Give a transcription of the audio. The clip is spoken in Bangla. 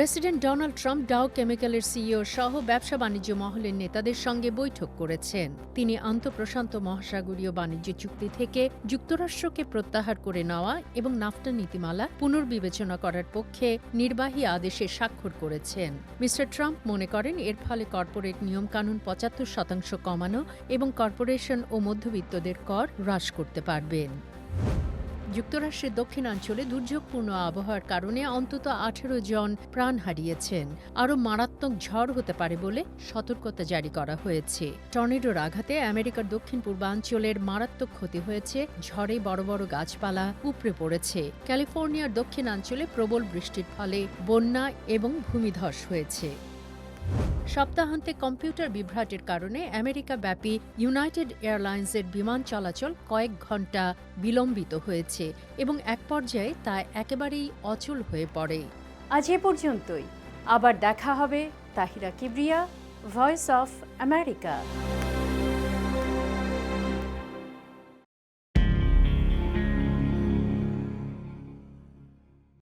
প্রেসিডেন্ট ডোনাল্ড ট্রাম্প ডাও কেমিক্যালের সিইও সহ ব্যবসা বাণিজ্য মহলের নেতাদের সঙ্গে বৈঠক করেছেন। তিনি আন্তঃপ্রশান্ত মহাসাগরীয় বাণিজ্য চুক্তি থেকে যুক্তরাষ্ট্রকে প্রত্যাহার করে নেওয়া এবং নাফটা নীতিমালা পুনর্বিবেচনা করার পক্ষে নির্বাহী আদেশে স্বাক্ষর করেছেন। মিস্টার ট্রাম্প মনে করেন, এর ফলে কর্পোরেট নিয়মকানুন পঁচাত্তর শতাংশ কমানো এবং কর্পোরেশন ও মধ্যবিত্তদের কর হ্রাস করতে পারবেন। যুক্তরাষ্ট্রের দক্ষিণাঞ্চলে দুর্যোগপূর্ণ আবহাওয়ার কারণে অন্তত আঠেরো জন প্রাণ হারিয়েছেন। আরও মারাত্মক ঝড় হতে পারে বলে সতর্কতা জারি করা হয়েছে। টর্নেডোর আঘাতে আমেরিকার দক্ষিণ পূর্বাঞ্চলের মারাত্মক ক্ষতি হয়েছে। ঝড়ে বড় বড় গাছপালা উপড়ে পড়েছে। ক্যালিফোর্নিয়ার দক্ষিণাঞ্চলে প্রবল বৃষ্টির ফলে বন্যা এবং ভূমিধস হয়েছে। সপ্তাহান্তে কম্পিউটার বিভ্রাটের কারণে আমেরিকা ব্যাপী ইউনাইটেড এয়ারলাইন্সের বিমান চলাচল কয়েক ঘণ্টা বিলম্বিত হয়েছে এবং এক পর্যায়ে তা একেবারেই অচল হয়ে পড়ে। আজ এ পর্যন্তই। আবার দেখা হবে Tahira Kibria Voice of America